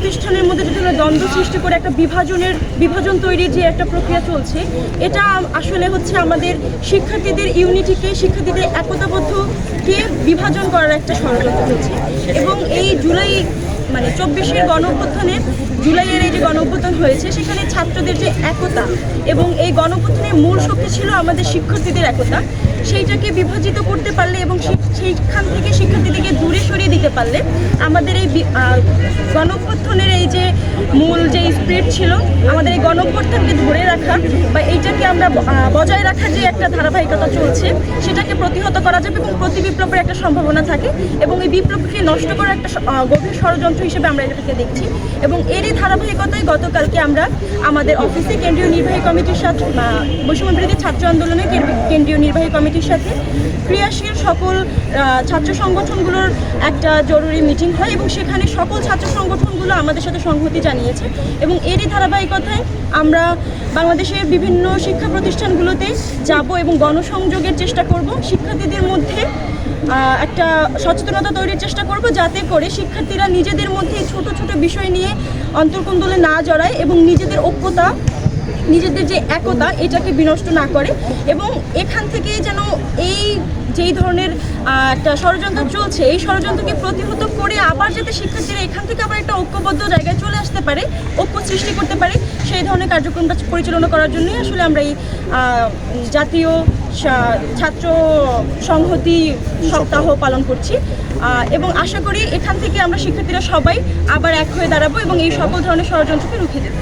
প্রতিষ্ঠানের মধ্যে যে ধরনের দ্বন্দ্ব সৃষ্টি করে একটা বিভাজনের বিভাজন তৈরির যে একটা প্রক্রিয়া চলছে, এটা আসলে হচ্ছে আমাদের শিক্ষার্থীদের ইউনিটিকে, শিক্ষার্থীদের একতাবদ্ধকে বিভাজন করার একটা ষড়যন্ত্র হচ্ছে। এবং এই জুলাই মানে চব্বিশের গণ অভ্যুত্থানের জুলাইয়ের এই যে গণ অভ্যুত্থান হয়েছে, সেখানে ছাত্রদের যে একতা এবং এই গণ অভ্যুত্থানের মূল শক্তি ছিল আমাদের শিক্ষার্থীদের একতা। সেইটাকে বিভাজিত করতে পারলে এবং সেই- সেইখান থেকে শিক্ষার্থীদেরকে দূরে সরিয়ে দিতে পারলে। আমাদের এই আহ, এই যে মূল যে স্পিরিট ছিল আমাদের এই গণ অভ্যুত্থানকে ধরে রাখা বা এইটাকে আমরা বজায় রাখার যে একটা ধারাবাহিকতা চলছে সেটাকে প্রতিহত করা যাবে এবং প্রতি বিপ্লবের একটা সম্ভাবনা থাকে এবং এই বিপ্লবকে নষ্ট করার একটা গভীর ষড়যন্ত্র হিসেবে আমরা এটাকে দেখছি এবং এরই ধারাবাহিকতায় গতকালকে আমরা আমাদের অফিসে কেন্দ্রীয় নির্বাহী কমিটির সাথে আহ, বৈষম্য ছাত্র আন্দোলনের কেন্দ্র- কেন্দ্রীয় নির্বাহী কমিটির সাথে ক্রিয়াশীল সকল ছাত্র সংগঠনগুলোর একটা জরুরি মিটিং হয় এবং সেখানে সকল ছাত্র সংগঠনগুলো আমাদের সাথে সংহতি জানিয়েছে এবং এরই ধারাবাহিকতায় আমরা বাংলাদেশের বিভিন্ন শিক্ষা প্রতিষ্ঠানগুলোতে যাব এবং গণসংযোগের চেষ্টা করব। শিক্ষার্থীদের মধ্যে একটা সচেতনতা তৈরির চেষ্টা করব যাতে করে শিক্ষার্থীরা নিজেদের মধ্যে ছোট ছোট বিষয় নিয়ে অন্তর্কুন্দলে না জড়ায় এবং নিজেদের ঐক্যতা, নিজেদের যে একতা, এটাকে বিনষ্ট না করে এবং এখান থেকে যেন এই যেই ধরনের একটা ষড়যন্ত্র চলছে, এই ষড়যন্ত্রকে প্রতিহত করে আবার যাতে শিক্ষার্থীরা এখান থেকে আবার একটা ঐক্যবদ্ধ জায়গায় চলে আসতে পারে, ঐক্য সৃষ্টি করতে পারে সেই ধরনের কার্যক্রমটা পরিচালনা করার জন্যই আসলে আমরা এই জাতীয় ছাত্র সংহতি সপ্তাহ পালন করছি। এবং আশা করি এখান থেকে আমরা শিক্ষার্থীরা সবাই আবার এক হয়ে দাঁড়াবো এবং এই সকল ধরনের ষড়যন্ত্রকে রুখে দেবো।